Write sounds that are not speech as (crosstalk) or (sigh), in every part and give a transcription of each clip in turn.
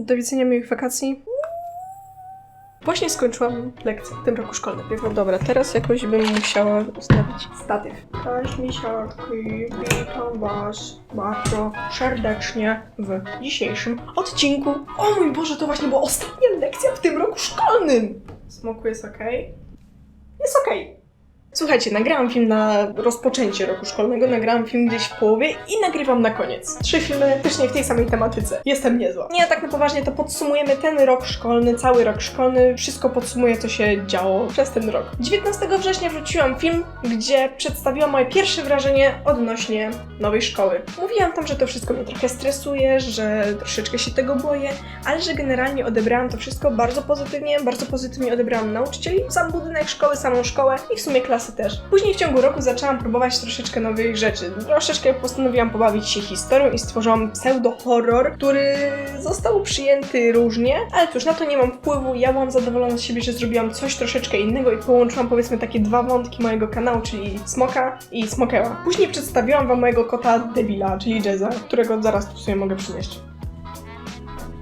Do widzenia miłych wakacji. Właśnie skończyłam lekcję w tym roku szkolnym. No dobra, teraz jakoś bym musiała ustawić statyw. Cześć misiarki, witam was bardzo serdecznie w dzisiejszym odcinku. O mój Boże, to właśnie była ostatnia lekcja w tym roku szkolnym! Smoku jest okej? Jest okej. Słuchajcie, nagrałam film na rozpoczęcie roku szkolnego, nagrałam film gdzieś w połowie i nagrywam na koniec. Trzy filmy też nie w tej samej tematyce. Jestem niezła. Nie, tak na poważnie to podsumujemy ten rok szkolny, cały rok szkolny, wszystko podsumuję, co się działo przez ten rok. 19 września wrzuciłam film, gdzie przedstawiłam moje pierwsze wrażenie odnośnie nowej szkoły. Mówiłam tam, że to wszystko mnie trochę stresuje, że troszeczkę się tego boję, ale że generalnie odebrałam to wszystko bardzo pozytywnie, bardzo pozytywnie odebrałam nauczycieli, sam budynek szkoły, samą szkołę i w sumie klasy też. Później w ciągu roku zaczęłam próbować troszeczkę nowych rzeczy. Troszeczkę postanowiłam pobawić się historią i stworzyłam pseudo-horror, który został przyjęty różnie, ale cóż, na to nie mam wpływu. Ja byłam zadowolona z siebie, że zrobiłam coś troszeczkę innego i połączyłam powiedzmy takie dwa wątki mojego kanału, czyli Smoka i Smokeła. Później przedstawiłam wam mojego kota Debila, czyli Jezza, którego zaraz tu sobie mogę przynieść.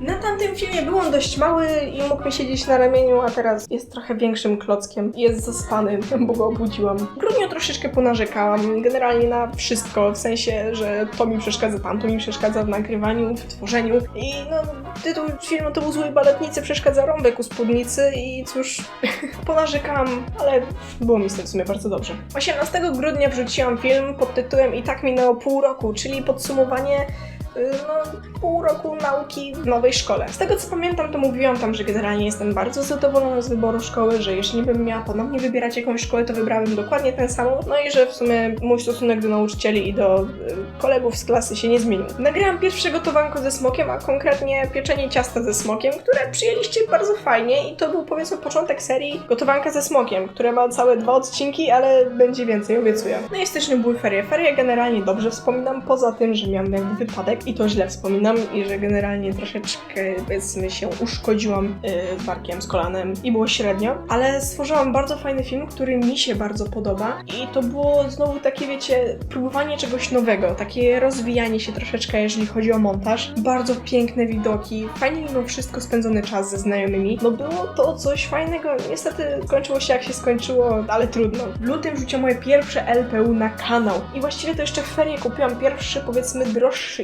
Na tamtym filmie był on dość mały i mógł mi siedzieć na ramieniu, a teraz jest trochę większym klockiem. Jest zaspany, bo go obudziłam. W grudniu troszeczkę ponarzekałam, generalnie na wszystko, w sensie, że to mi przeszkadza, tam to mi przeszkadza w nagrywaniu, w tworzeniu. I no, tytuł filmu to był Złej Baletnicy, przeszkadza rąbek u spódnicy i cóż, (laughs) ponarzekałam, ale było mi z tym w sumie bardzo dobrze. 18 grudnia wrzuciłam film pod tytułem I tak minęło pół roku, czyli podsumowanie no, pół roku nauki w nowej szkole. Z tego co pamiętam, to mówiłam tam, że generalnie jestem bardzo zadowolona z wyboru szkoły, że jeśli bym miała ponownie wybierać jakąś szkołę, to wybrałabym dokładnie tę samą. No i że w sumie mój stosunek do nauczycieli i do y, kolegów z klasy się nie zmienił. Nagrałam pierwsze gotowanko ze smokiem, a konkretnie pieczenie ciasta ze smokiem, które przyjęliście bardzo fajnie i to był powiedzmy początek serii gotowanka ze smokiem, które ma całe dwa odcinki, ale będzie więcej, obiecuję. No i w styczniu były ferie. Ferie generalnie dobrze wspominam, poza tym, że miałam wypadek i to źle wspominam i że generalnie troszeczkę powiedzmy się uszkodziłam yy, barkiem, z kolanem i było średnio, ale stworzyłam bardzo fajny film, który mi się bardzo podoba i to było znowu takie wiecie, próbowanie czegoś nowego, takie rozwijanie się troszeczkę, jeżeli chodzi o montaż. Bardzo piękne widoki, fajnie mimo wszystko spędzony czas ze znajomymi. No było to coś fajnego, niestety skończyło się jak się skończyło, ale trudno. W lutym rzuciłam moje pierwsze LPU na kanał i właściwie to jeszcze w ferie kupiłam pierwszy powiedzmy droższy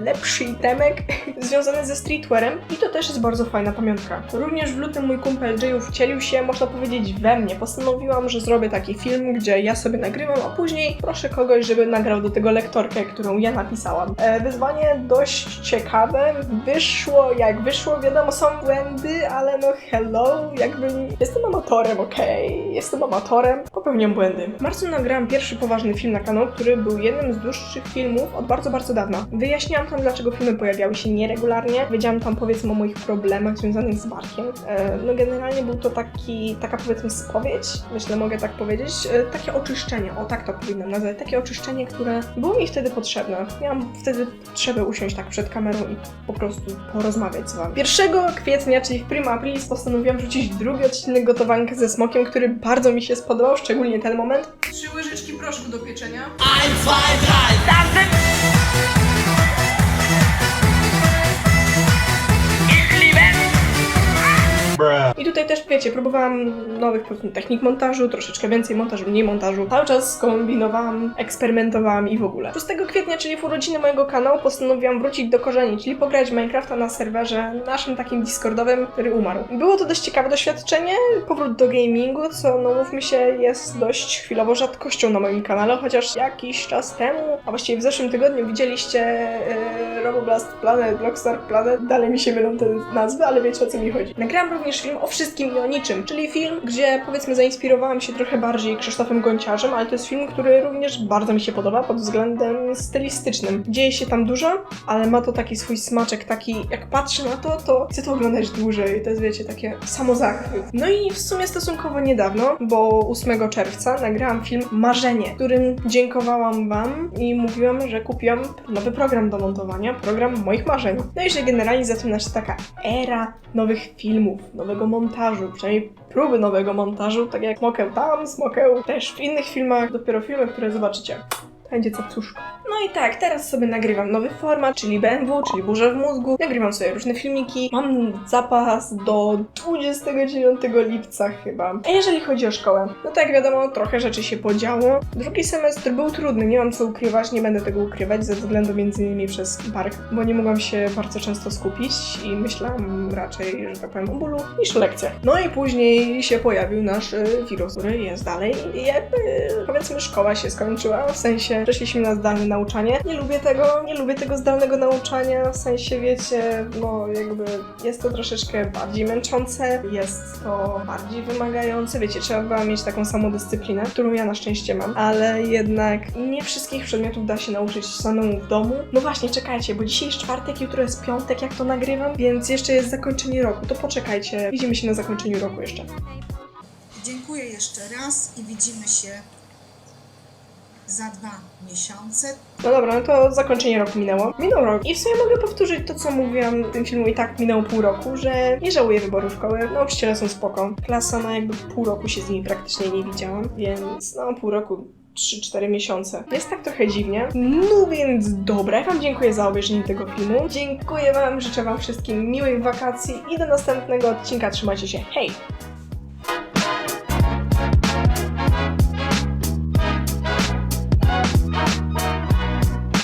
lepszy itemek związany ze streetwearem i to też jest bardzo fajna pamiątka. Również w lutym mój kumpel Jayów wcielił się, można powiedzieć, we mnie. Postanowiłam, że zrobię taki film, gdzie ja sobie nagrywam, a później proszę kogoś, żeby nagrał do tego lektorkę, którą ja napisałam. E, wyzwanie dość ciekawe. Wyszło jak wyszło, wiadomo, są błędy, ale no hello, jakby jestem amatorem, okej, jestem amatorem, popełniam błędy. W marcu nagrałam pierwszy poważny film na kanał, który był jednym z dłuższych filmów od bardzo, bardzo dawna. Wyjaśniałam tam, dlaczego filmy pojawiały się nieregularnie, wiedziałam tam powiedzmy o moich problemach związanych z barkiem. E, no generalnie był to taki, taka powiedzmy spowiedź, myślę mogę tak powiedzieć, e, takie oczyszczenie, o tak to powinnam nazwać, takie oczyszczenie, które było mi wtedy potrzebne. Miałam wtedy potrzebę usiąść tak przed kamerą i po prostu porozmawiać z wami. 1 kwietnia, czyli w Prima Aprilis postanowiłam wrzucić drugi odcinek gotowanka ze smokiem, który bardzo mi się spodobał, szczególnie ten moment. Trzy łyżeczki proszku do pieczenia. I tutaj też, wiecie, próbowałam nowych technik montażu, troszeczkę więcej montażu, mniej montażu. Cały czas kombinowałam, eksperymentowałam i w ogóle. 6 kwietnia, czyli w urodziny mojego kanału, postanowiłam wrócić do korzeni, czyli pograć Minecrafta na serwerze naszym takim Discordowym, który umarł. Było to dość ciekawe doświadczenie, powrót do gamingu, co no mówmy się jest dość chwilowo rzadkością na moim kanale, chociaż jakiś czas temu, a właściwie w zeszłym tygodniu widzieliście e, Roboblast Planet, Blockstar Planet, dalej mi się mylą te nazwy, ale wiecie o co mi chodzi. Nagrałam również film o wszystkim i o niczym, czyli film, gdzie powiedzmy zainspirowałam się trochę bardziej Krzysztofem Gonciarzem, ale to jest film, który również bardzo mi się podoba pod względem stylistycznym. Dzieje się tam dużo, ale ma to taki swój smaczek, taki jak patrzę na to, to chcę to oglądać dłużej. To jest wiecie, takie samozachwyt. No i w sumie stosunkowo niedawno, bo 8 czerwca nagrałam film Marzenie, którym dziękowałam wam i mówiłam, że kupiłam nowy program do montowania, program moich marzeń. No i że generalnie zaczyna się taka era nowych filmów, nowego montażu, przynajmniej próby nowego montażu, tak jak Smokeł tam, Smokeł też w innych filmach, dopiero filmy, które zobaczycie. Będzie capcuszko. No i tak, teraz sobie nagrywam nowy format, czyli BMW, czyli Burza w mózgu. Nagrywam sobie różne filmiki. Mam zapas do 29 lipca chyba. A jeżeli chodzi o szkołę, no tak wiadomo, trochę rzeczy się podziało. Drugi semestr był trudny, nie mam co ukrywać, nie będę tego ukrywać ze względu między innymi przez park, bo nie mogłam się bardzo często skupić i myślałam raczej, że tak powiem, o bólu niż o lekcjach. No i później się pojawił nasz y, wirus, który jest dalej i jakby powiedzmy szkoła się skończyła, w sensie przeszliśmy na zdalne nauczanie. Nie lubię tego, nie lubię tego zdalnego nauczania, w sensie wiecie, no jakby jest to troszeczkę bardziej męczące, jest to bardziej wymagające, wiecie, trzeba mieć taką samą dyscyplinę, którą ja na szczęście mam, ale jednak nie wszystkich przedmiotów da się nauczyć samemu w domu. No właśnie, czekajcie, bo dzisiaj jest czwartek, jutro jest piątek, jak to nagrywam, więc jeszcze jest zakończenie roku, to poczekajcie, widzimy się na zakończeniu roku jeszcze. Dziękuję jeszcze raz i widzimy się za dwa miesiące. No dobra, no to zakończenie roku minęło. Minął rok i w sumie mogę powtórzyć to, co mówiłam w tym filmu i tak minęło pół roku, że nie żałuję wyboru szkoły. Nauczyciele są spoko. Klasa, no jakby pół roku się z nimi praktycznie nie widziałam, więc no pół roku 3-4 miesiące. Jest tak trochę dziwnie. No więc dobra, Wam dziękuję za obejrzenie tego filmu. Dziękuję Wam, życzę Wam wszystkim miłych wakacji i do następnego odcinka. Trzymajcie się. Hej!